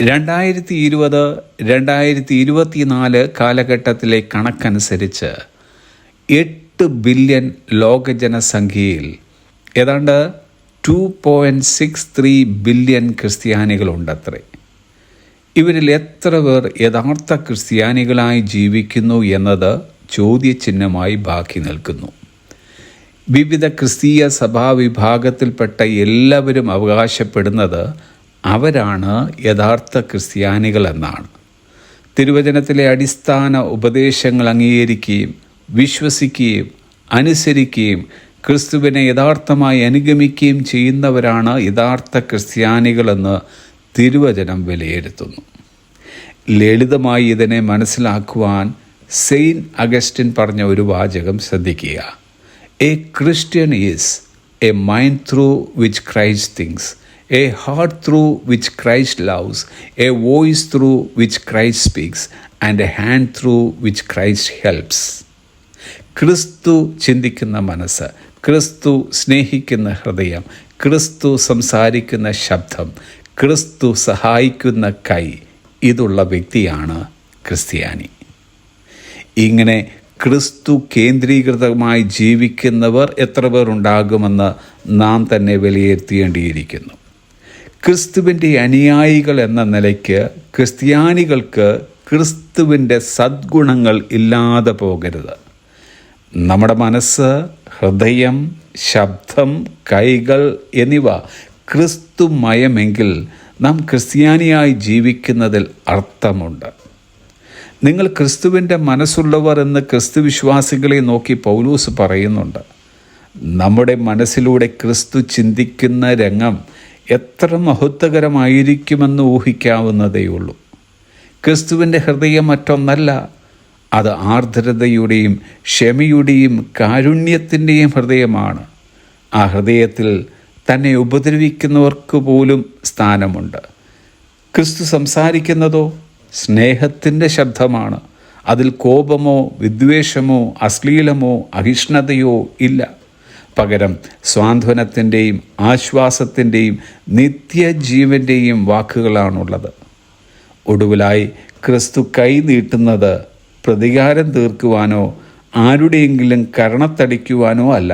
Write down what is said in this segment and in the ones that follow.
രണ്ടായിരത്തി ഇരുപത് രണ്ടായിരത്തി ഇരുപത്തിനാല് കാലഘട്ടത്തിലെ കണക്കനുസരിച്ച് എട്ട് ബില്യൺ ലോക ജനസംഖ്യയിൽ ഏതാണ്ട് two point six three billion ക്രിസ്ത്യാനികളുണ്ടത്രേ. ഇവരിൽ എത്ര പേർ യഥാർത്ഥ ക്രിസ്ത്യാനികളായി ജീവിക്കുന്നു എന്നത് ചോദ്യചിഹ്നമായി ബാക്കി നിൽക്കുന്നു. വിവിധ ക്രിസ്തീയ സഭാവിഭാഗത്തിൽപ്പെട്ട എല്ലാവരും അവകാശപ്പെടുന്നത് അവരാണ് യഥാർത്ഥ ക്രിസ്ത്യാനികൾ എന്നാണ് തിരുവചനത്തിലെ അടിസ്ഥാന ഉപദേശങ്ങൾ അംഗീകരിക്കുകയും വിശ്വസിക്കുകയും അനുസരിക്കുകയും ക്രിസ്തുവിനെ യഥാർത്ഥമായി അനുഗമിക്കുകയും ചെയ്യുന്നവരാണ് യഥാർത്ഥ ക്രിസ്ത്യാനികളെന്ന് തിരുവചനം വിലയിരുത്തുന്നു. ലളിതമായി ഇതിനെ മനസ്സിലാക്കുവാൻ സെയിൻ അഗസ്റ്റിൻ പറഞ്ഞ ഒരു വാചകം ശ്രദ്ധിക്കുക. A Christian is a mind through which Christ thinks a heart through which Christ loves a voice through which Christ speaks and a hand through which Christ helps ക്രിസ്തു ചിന്തിക്കുന്ന മനസ്സ് ക്രിസ്തു സ്നേഹിക്കുന്ന ഹൃദയം ക്രിസ്തു സംസാരിക്കുന്ന ശബ്ദം ക്രിസ്തു സഹായിക്കുന്ന കൈ ഇതുള്ള വ്യക്തിയാണ് ക്രിസ്ത്യാനി. ഇങ്ങനെ ക്രിസ്തു കേന്ദ്രീകൃതമായി ജീവിക്കുന്നവർ എത്ര പേർ ഉണ്ടാകുമെന്ന് നാം തന്നെ വിലയിരുത്തേണ്ടിയിരിക്കുന്നു. ക്രിസ്തുവിന്റെ അനുയായികൾ എന്ന നിലയ്ക്ക് ക്രിസ്ത്യാനികൾക്ക് ക്രിസ്തുവിന്റെ സദ്ഗുണങ്ങൾ ഇല്ലാതെ പോകരുത്. നമ്മുടെ മനസ്സ് ഹൃദയം ശബ്ദം കൈകൾ എന്നിവ ക്രിസ്തുമയമെങ്കിൽ നാം ക്രിസ്ത്യാനിയായി ജീവിക്കുന്നതിൽ അർത്ഥമുണ്ട്. നിങ്ങൾ ക്രിസ്തുവിന്റെ മനസ്സുള്ളവർ എന്ന് ക്രിസ്തു വിശ്വാസികളെ നോക്കി പൗലൂസ് പറയുന്നുണ്ട്. നമ്മുടെ മനസ്സിലൂടെ ക്രിസ്തു ചിന്തിക്കുന്ന രംഗം എത്ര മഹത്വകരമായിരിക്കുമെന്ന് ഊഹിക്കാവുന്നതേയുള്ളൂ ക്രിസ്തുവിന്റെ ഹൃദയം മറ്റൊന്നല്ല അത് ആർദ്രതയുടെയും ക്ഷമയുടെയും കാരുണ്യത്തിന്റെയും ഹൃദയമാണ്. ആ ഹൃദയത്തിൽ തന്നെ ഉപദ്രവിക്കുന്നവർക്ക് പോലും സ്ഥാനമുണ്ട്. ക്രിസ്തു സംസാരിക്കുന്നതോ സ്നേഹത്തിന്റെ ശബ്ദമാണ്. അതിൽ കോപമോ വിദ്വേഷമോ അശ്ലീലമോ അഹിഷ്ണതയോ ഇല്ല. പകരം സ്വാന്തനത്തിന്റെയും ആശ്വാസത്തിന്റെയും നിത്യജീവന്റെയും വാക്കുകളാണുള്ളത്. ഒടുവിലായി ക്രിസ്തു കൈ നീട്ടുന്നത് പ്രതികാരം തീർക്കുവാനോ ആരുടെയെങ്കിലും കരണത്തടിക്കുവാനോ അല്ല.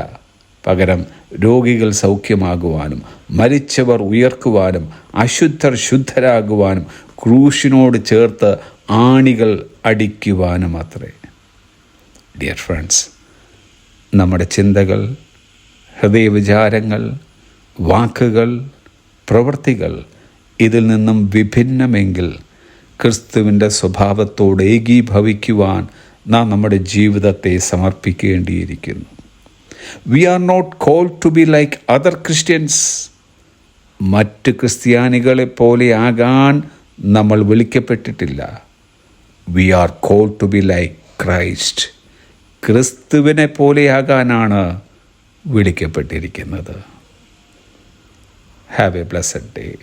പകരം രോഗികൾ സൗഖ്യമാകുവാനും മരിച്ചവർ ഉയർക്കുവാനും അശുദ്ധർ ശുദ്ധരാകുവാനും ക്രൂശിനോട് ചേർത്ത് ആണികൾ അടിക്കുവാനും അത്രേ ഡിയർ ഫ്രണ്ട്സ് നമ്മുടെ ചിന്തകൾ ഹൃദയവിചാരങ്ങൾ വാക്കുകൾ പ്രവൃത്തികൾ ഇതിൽ നിന്നും വിഭിന്നമെങ്കിൽ ക്രിസ്തുവിന്റെ സ്വഭാവത്തോട് ഏകീഭവിക്കുവാൻ നാം നമ്മുടെ ജീവിതത്തെ സമർപ്പിക്കേണ്ടിയിരിക്കുന്നു. We are not called to be like other Christians മറ്റ് ക്രിസ്ത്യാനികളെ പോലെ ആകാൻ നമ്മൾ വിളിക്കപ്പെട്ടിട്ടില്ല. We are called to be like Christ ക്രിസ്തുവിനെ പോലെയാകാനാണ് വിളിക്കപ്പെട്ടിരിക്കുന്നത്. Have a blessed day